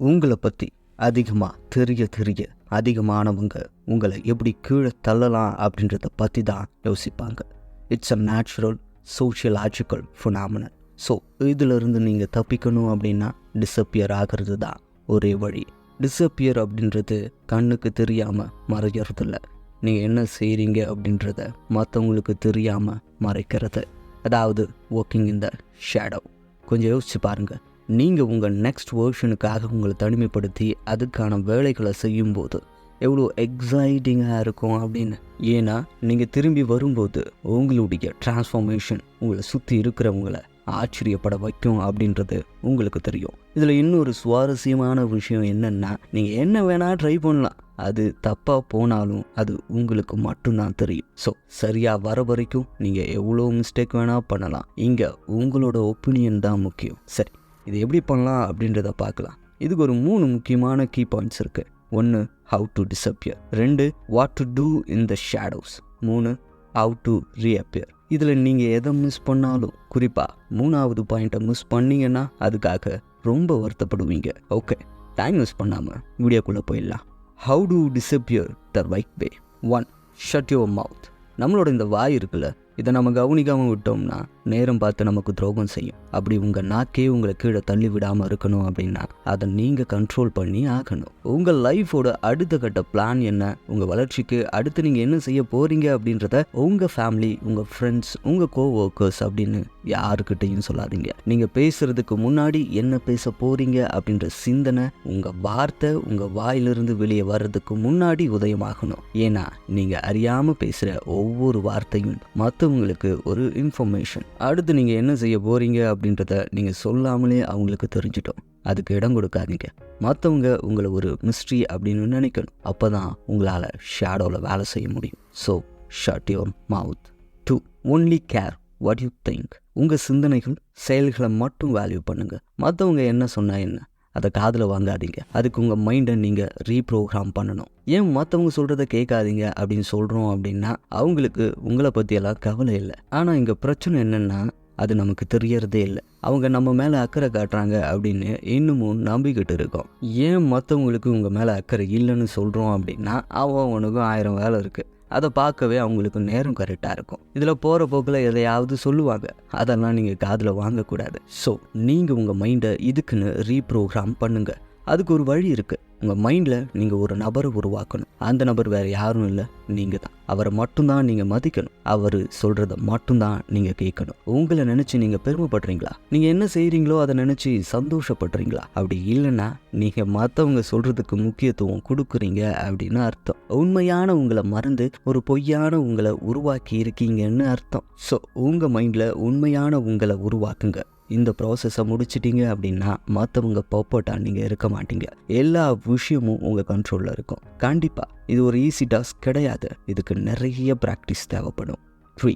உங்களை பற்றி அதிகமாக தெரிய தெரிய அதிகமானவங்க உங்களை எப்படி கீழே தள்ளலாம் அப்படின்றத பற்றி தான் யோசிப்பாங்க. It's a natural sociological phenomenal so இதிலிருந்து நீங்கள் தப்பிக்கணும் அப்படின்னா டிஸப்பியர் ஆகிறது தான் ஒரே வழி. டிஸப்பியர் அப்படின்றது கண்ணுக்கு தெரியாமல் மறைகிறதில்ல நீங்கள் என்ன செய்கிறீங்க அப்படின்றத மற்றவங்களுக்கு தெரியாமல் மறைக்கிறது. அதாவது ஒர்க்கிங் இன் த ஷேடோ கொஞ்சம் யோசிச்சு பாருங்கள் நீங்கள் உங்கள் நெக்ஸ்ட் வேர்ஷனுக்காக உங்களை தனிமைப்படுத்தி அதுக்கான வேலைகளை செய்யும்போது எவ்வளோ எக்ஸைட்டிங்காக இருக்கும் அப்படின்னு. ஏன்னா நீங்கள் திரும்பி வரும்போது உங்களுடைய டிரான்ஸ்ஃபார்மேஷன் உங்களை சுற்றி இருக்கிறவங்களை ஆச்சரியப்பட வைக்கும் அப்படின்றது உங்களுக்கு தெரியும். இதில் இன்னொரு சுவாரஸ்யமான விஷயம் என்னென்னா நீங்கள் என்ன வேணால் ட்ரை பண்ணலாம். அது தப்பாக போனாலும் அது உங்களுக்கு மட்டும்தான் தெரியும். ஸோ சரியாக வர வரைக்கும் நீங்கள் எவ்வளோ மிஸ்டேக் வேணால் பண்ணலாம். இங்கே உங்களோட ஒப்பீனியன் தான் முக்கியம். சரி. இது எப்படி பண்ணலாம் அப்படின்றத பார்க்கலாம். இதுக்கு ஒரு மூணு முக்கியமான கீ பாயிண்ட்ஸ் இருக்குது ஒன்று ஹவு டு டிஸப்பியர் ரெண்டு what to do in the shadows மூணு ஹவு டு ரீஅப்பியர் இதில் நீங்கள் எதை மிஸ் பண்ணாலும் குறிப்பாக மூணாவது பாயிண்ட்டை மிஸ் பண்ணிங்கன்னா அதுக்காக ரொம்ப வருத்தப்படுவீங்க. ஓகே டைம் யூஸ் பண்ணாமல் வீடியோக்குள்ளே போயிடலாம். How to disappear the right way one shut your mouth நம்மளோட இந்த வாய் இருக்குல்ல இதை நம்ம கவனிக்காமல் விட்டோம்னா நேரம் பார்த்து நமக்கு துரோகம் செய்யும். அப்படி உங்கள் நாக்கே உங்களை கீழே தள்ளி விடாமல் இருக்கணும் அப்படின்னா அதை நீங்கள் கண்ட்ரோல் பண்ணி ஆகணும். உங்கள் லைஃபோட அடுத்த கட்ட பிளான் என்ன? உங்கள் வளர்ச்சிக்கு அடுத்து நீங்கள் என்ன செய்ய போகிறீங்க அப்படின்றத உங்கள் ஃபேமிலி உங்கள் ஃப்ரெண்ட்ஸ் உங்கள் கோ ஒர்க்கர்ஸ் அப்படின்னு யாருக்கிட்டையும் சொல்லாதீங்க. நீங்கள் பேசுகிறதுக்கு முன்னாடி என்ன பேச போகிறீங்க அப்படின்ற சிந்தனை உங்கள் வார்த்தை உங்கள் வாயிலிருந்து வெளியே வர்றதுக்கு முன்னாடி உதயமாகணும். ஏன்னா நீங்கள் அறியாமல் பேசுகிற ஒவ்வொரு வார்த்தையும் மற்ற மற்றவங்களுக்கு ஒரு இன்ஃபர்மேஷன் அடுத்து நீங்கள் என்ன செய்ய போகிறீங்க அப்படின்றத நீங்கள் சொல்லாமலே அவங்களுக்கு தெரிஞ்சிட்டோம். அதுக்கு இடம் கொடுக்காதீங்க. மற்றவங்க உங்களை ஒரு மிஸ்ட்ரி அப்படின்னு நினைக்கணும். அப்போ தான் உங்களால் ஷேடோவில் வேலை செய்ய முடியும். So shut your mouth do only care what you think உங்கள் சிந்தனைகள் செயல்களை மட்டும் வேல்யூ பண்ணுங்கள் மற்றவங்க என்ன சொன்னால் என்ன? அதை காதில் வாங்காதீங்க. அதுக்கு உங்கள் மைண்டை நீங்கள் ரீப்ரோக்ராம் பண்ணணும். ஏன் மற்றவங்க சொல்கிறத கேட்காதீங்க அப்படின்னு சொல்கிறோம் அப்படின்னா அவங்களுக்கு உங்களை பற்றியெல்லாம் கவலை இல்லை. ஆனால் இங்கே பிரச்சனை என்னென்னா அது நமக்கு தெரியறதே இல்லை. அவங்க நம்ம மேலே அக்கறை காட்டுறாங்க அப்படின்னு இன்னமும் நம்பிக்கிட்டு இருக்கோம். ஏன் மற்றவங்களுக்கு உங்கள் மேலே அக்கறை இல்லைன்னு சொல்கிறோம் அப்படின்னா அவன் ஆயிரம் வேலை இருக்குது அதை பார்க்கவே அவங்களுக்கு நேரம் கரெக்டாக இருக்கும். இதில் போகிற போக்கில் எதையாவது சொல்லுவாங்க. அதெல்லாம் நீங்கள் காதில் வாங்கக்கூடாது. ஸோ நீங்கள் உங்கள் மைண்டை இதுக்குன்னு ரீப்ரோக்ராம் பண்ணுங்கள் அதுக்கு ஒரு வழி இருக்குது உங்கள் மைண்டில் நீங்கள் ஒரு நபரை உருவாக்கணும். அந்த நபர் வேறு யாரும் இல்லை நீங்கள் தான். அவரை மட்டும்தான் நீங்கள் மதிக்கணும். அவர் சொல்கிறத மட்டும்தான் நீங்கள் கேட்கணும். உங்களை நினச்சி நீங்கள் பெருமைப்படுறீங்களா? நீங்கள் என்ன செய்கிறீங்களோ அதை நினச்சி சந்தோஷப்படுறீங்களா? அப்படி இல்லைன்னா நீங்கள் மற்றவங்க சொல்கிறதுக்கு முக்கியத்துவம் கொடுக்குறீங்க அப்படின்னு அர்த்தம். உண்மையான உங்களை மறந்து ஒரு பொய்யான உங்களை உருவாக்கி இருக்கீங்கன்னு அர்த்தம். ஸோ உங்கள் மைண்டில் உண்மையான உங்களை உருவாக்குங்க. இந்த ப்ராசஸை முடிச்சிட்டிங்க அப்படின்னா மற்றவங்க பர்பட்டாக நீங்கள் இருக்க மாட்டீங்க. எல்லா விஷயமும் உங்கள் கண்ட்ரோலில் இருக்கும். கண்டிப்பாக இது ஒரு ஈஸி டாஸ்க் கிடையாது. இதுக்கு நிறைய ப்ராக்டிஸ் தேவைப்படும். த்ரீ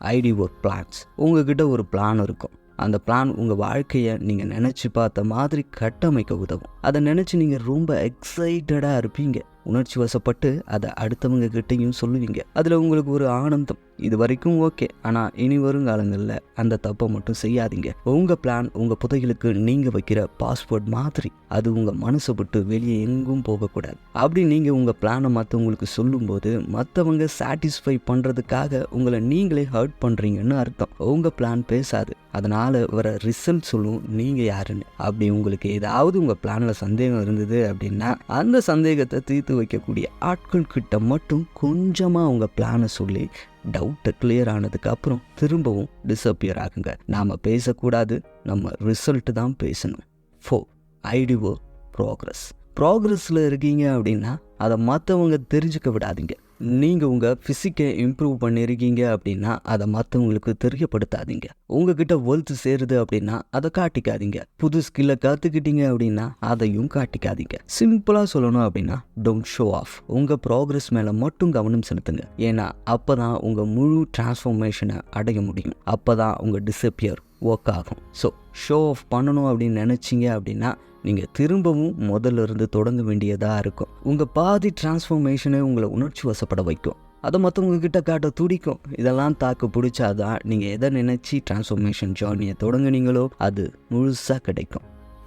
ஐடி ஒர்க் பிளான்ஸ் உங்ககிட்ட ஒரு பிளான் இருக்கும். அந்த பிளான் உங்கள் வாழ்க்கையை நீங்கள் நினச்சி பார்த்த மாதிரி கட்டமைக்க உதவும். அதை நினச்சி நீங்கள் ரொம்ப எக்ஸைட்டடாக இருப்பீங்க. உணர்ச்சி வசப்பட்டு அதை அடுத்தவங்க கிட்டேயும் சொல்லுவீங்க. அதில் உங்களுக்கு ஒரு ஆனந்தம். இது வரைக்கும் ஓகே. ஆனால் இனி வருங்காலங்களில் அந்த தப்பை மட்டும் செய்யாதீங்க. உங்கள் பிளான் உங்கள் புதைகளுக்கு நீங்கள் வைக்கிற பாஸ்வேர்ட் மாதிரி அது உங்கள் மனசை விட்டு வெளியே எங்கும் போகக்கூடாது. அப்படி நீங்கள் உங்கள் பிளானை மற்றவங்களுக்கு சொல்லும்போது மற்றவங்க சாட்டிஸ்ஃபை பண்ணுறதுக்காக உங்களை நீங்களே ஹர்ட் பண்ணுறீங்கன்னு அர்த்தம். உங்கள் பிளான் பேசாது. அதனால் வர ரிசல்ட் சொல்லும் நீங்கள் யாருன்னு. அப்படி உங்களுக்கு ஏதாவது உங்கள் பிளானில் சந்தேகம் இருந்தது அப்படின்னா அந்த சந்தேகத்தை தீர்த்து வைக்கக்கூடிய ஆட்கள் கிட்ட மட்டும் கொஞ்சமாக உங்கள் பிளானை சொல்லி டவுட்டை கிளியர் ஆனதுக்கு அப்புறம் திரும்பவும் டிஸப்பியர் ஆகுங்க. நாம் பேசக்கூடாது நம்ம ரிசல்ட்டு தான் பேசணும். ஃபோ ஐடிஓ ப்ராக்ரஸ் ப்ராக்ரஸில் இருக்கீங்க அப்படின்னா அதை மற்றவங்க தெரிஞ்சுக்க விடாதீங்க. நீங்கள் உங்கள் ஃபிசிக்கை இம்ப்ரூவ் பண்ணியிருக்கீங்க அப்படின்னா அதை மற்றவங்களுக்கு தெரியப்படுத்தாதீங்க. உங்ககிட்ட வெல்த் சேருது அப்படின்னா அதை காட்டிக்காதீங்க. புது ஸ்கில்லை கற்றுக்கிட்டீங்க அப்படின்னா அதையும் காட்டிக்காதீங்க. சிம்பிளாக சொல்லணும் அப்படின்னா டோன்ட் ஷோ ஆஃப் உங்கள் ப்ராக்ரஸ் மேலே மட்டும் கவனம் செலுத்துங்க. ஏன்னா அப்போ தான் உங்கள் முழு டிரான்ஸ்ஃபர்மேஷனை அடைய முடியும். அப்போ தான் உங்கள் டிசப்பியர் ஒர்க் ஆகும். ஸோ ஷோ ஆஃப் பண்ணணும் அப்படின்னு நினச்சிங்க அப்படின்னா நீங்கள் திரும்பவும் முதல்ல இருந்து தொடங்க வேண்டியதாக இருக்கும். உங்கள் பாதி டிரான்ஸ்ஃபர்மேஷனே உங்களை உணர்ச்சி வசப்பட வைக்கும். அதை மற்றவங்க கிட்ட காட்ட துடிக்கும். இதெல்லாம் தாக்கு பிடிச்சாதான் நீங்கள் எதை நினச்சி டிரான்ஸ்ஃபர்மேஷன் ஜேர்னியை தொடங்குனீங்களோ அது முழுசாக கிடைக்கும்.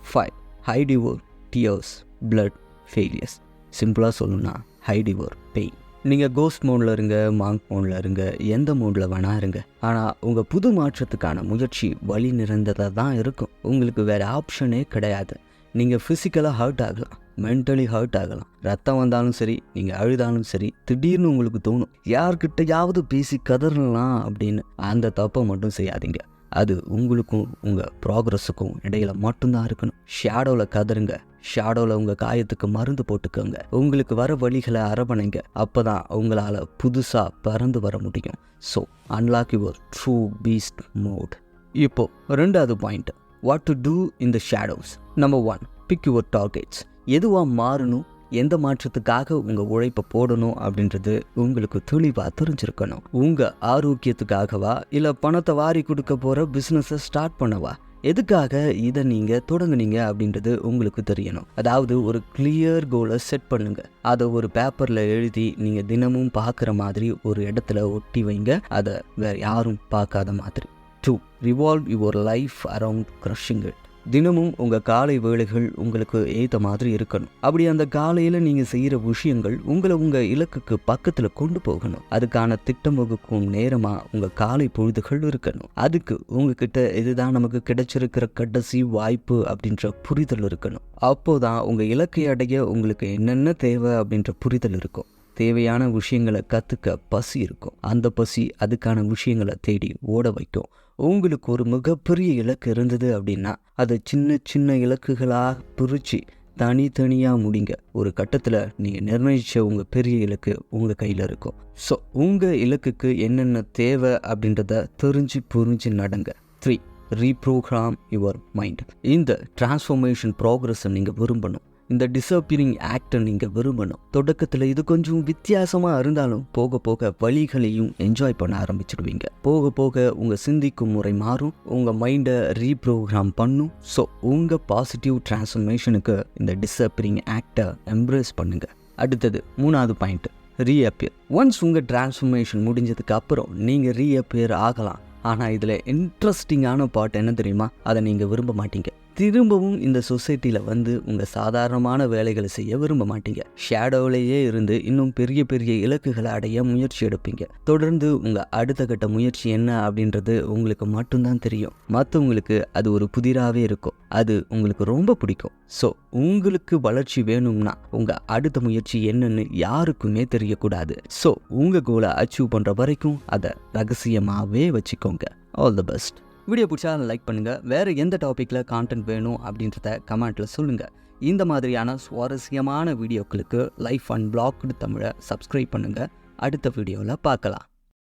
Five devour tears blood failures சிம்பிளாக சொல்லணும்னா ஹை டிவோர் பெயின் நீங்கள் கோஸ்ட் மோடில் இருங்க மாங்க் மோடில் இருங்க எந்த மோடில் வேணா இருங்க. ஆனால் உங்கள் புது மாற்றத்துக்கான முயற்சி வழி நிறைந்ததாக தான் இருக்கும். உங்களுக்கு வேறு ஆப்ஷனே கிடையாது. நீங்கள் ஃபிசிக்கலாக ஹர்ட் ஆகலாம். மென்டலி ஹர்ட் ஆகலாம். ரத்தம் வந்தாலும் சரி நீங்கள் அழுதாலும் சரி திடீர்னு உங்களுக்கு தோணும் யார்கிட்டயாவது பேசி கதறலாம் அப்படின்னு அந்த தப்பை மட்டும் செய்யாதீங்க. அது உங்களுக்கும் உங்கள் ப்ராக்ரஸுக்கும் இடையில மட்டும்தான் இருக்கணும். ஷேடோவில் கதறுங்க. ஷேடோவில் உங்கள் காயத்துக்கு மருந்து போட்டுக்கோங்க. உங்களுக்கு வர வழிகளை அரவணைங்க. அப்போ தான் உங்களால் புதுசாக பறந்து வர முடியும். So unlock your true beast mode இப்போது ரெண்டாவது point what to do in the shadows number one pick your targets எதுவாக மாறணும் எந்த மாற்றத்துக்காக உங்கள் உழைப்பை போடணும் அப்படின்றது உங்களுக்கு தெளிவாக தெரிஞ்சிருக்கணும். உங்கள் ஆரோக்கியத்துக்காகவா இல்லை பணத்தை வாரி கொடுக்க போகிற பிஸ்னஸை ஸ்டார்ட் பண்ணவா? எதுக்காக இதை நீங்கள் தொடங்குனீங்க அப்படின்றது உங்களுக்கு தெரியணும். அதாவது ஒரு கிளியர் கோலை செட் பண்ணுங்க. அதை ஒரு பேப்பரில் எழுதி நீங்கள் தினமும் பார்க்குற மாதிரி ஒரு இடத்துல ஒட்டி வைங்க. அதை வேறு யாரும் பார்க்காத மாதிரி. Two revolve your life around crushing it தினமும் உங்கள் காலை வேலைகள் உங்களுக்கு ஏற்ற மாதிரி இருக்கணும். அப்படி அந்த காலையில் நீங்கள் செய்கிற விஷயங்கள் உங்களை உங்கள் இலக்குக்கு பக்கத்தில் கொண்டு போகணும். அதுக்கான திட்டம் வகுக்கும் நேரமாக உங்கள் காலை பொழுதுகள் இருக்கணும். அதுக்கு உங்ககிட்ட இதுதான் நமக்கு கிடைச்சிருக்கிற கடைசி வாய்ப்பு அப்படின்ற புரிதல் இருக்கணும். அப்போதான் உங்கள் இலக்கை அடைய உங்களுக்கு என்னென்ன தேவை அப்படின்ற புரிதல் இருக்கும். தேவையான விஷயங்களை கற்றுக்க பசி இருக்கும். அந்த பசி அதுக்கான விஷயங்களை தேடி ஓட வைக்கும். உங்களுக்கு ஒரு மிகப்பெரிய இலக்கு இருந்தது அப்படின்னா அதை சின்ன சின்ன இலக்குகளாக பிரித்து தனித்தனியாக முடிங்க. ஒரு கட்டத்தில் நீங்கள் நிர்ணயித்த உங்கள் பெரிய இலக்கு உங்கள் கையில் இருக்கும். ஸோ உங்கள் இலக்குக்கு என்னென்ன தேவை அப்படின்றத தெரிஞ்சு புரிஞ்சு நடங்க. த்ரீ ரீப்ரோக்ராம் யுவர் மைண்ட் இந்த டிரான்ஸ்ஃபர்மேஷன் ப்ராக்ரஸை நீங்கள் விரும்பணும். இந்த டிசப்பியரிங் ஆக்டை நீங்கள் விரும்பணும். தொடக்கத்தில் இது கொஞ்சம் வித்தியாசமாக இருந்தாலும் போக போக வழிகளையும் என்ஜாய் பண்ண ஆரம்பிச்சிடுவீங்க. போக போக உங்கள் சிந்திக்கும் முறை மாறும். உங்கள் மைண்டை ரீப்ரோக்ராம் பண்ணும். ஸோ உங்கள் பாசிட்டிவ் டிரான்ஸ்ஃபர்மேஷனுக்கு இந்த டிசப்பியரிங் ஆக்டை எம்ப்ரேஸ் பண்ணுங்கள் அடுத்தது மூணாவது பாயிண்ட் ரீஅப்பியர் ஒன்ஸ் உங்கள் டிரான்ஸ்ஃபர்மேஷன் முடிஞ்சதுக்கு அப்புறம் நீங்கள் ரீஅப்பியர் ஆகலாம். ஆனால் இதில் இன்ட்ரெஸ்டிங்கான பாட் என்ன தெரியுமா? அதை நீங்கள் விரும்ப மாட்டீங்க. திரும்பவும் இந்த சொசைட்டியில் வந்து உங்கள் சாதாரணமான வேலைகளை செய்ய விரும்ப மாட்டீங்க. ஷேடோவிலேயே இருந்து இன்னும் பெரிய பெரிய இலக்குகளை அடைய முயற்சி எடுப்பீங்க. தொடர்ந்து உங்கள் அடுத்த கட்ட முயற்சி என்ன அப்படின்றது உங்களுக்கு மட்டும்தான் தெரியும். மற்றவங்களுக்கு அது ஒரு புதிராகவே இருக்கும். அது உங்களுக்கு ரொம்ப பிடிக்கும். ஸோ உங்களுக்கு வளர்ச்சி வேணும்னா உங்கள் அடுத்த முயற்சி என்னன்னு யாருக்குமே தெரியக்கூடாது. ஸோ உங்கள் கோலை அச்சீவ் பண்ணுற வரைக்கும் அதை ரகசியமாகவே வச்சுக்கோங்க. ஆல் த பெஸ்ட் வீடியோ பிடிச்சா லைக் பண்ணுங்கள் வேறு எந்த டாப்பிக்கில் கான்டென்ட் வேணும் அப்படின்றத கமெண்ட்டில் சொல்லுங்கள் இந்த மாதிரியான சுவாரஸ்யமான வீடியோக்களுக்கு லைஃப் அண்ட் பிளாக்டு தமிழை சப்ஸ்கிரைப் பண்ணுங்கள் அடுத்த வீடியோவில் பார்க்கலாம்.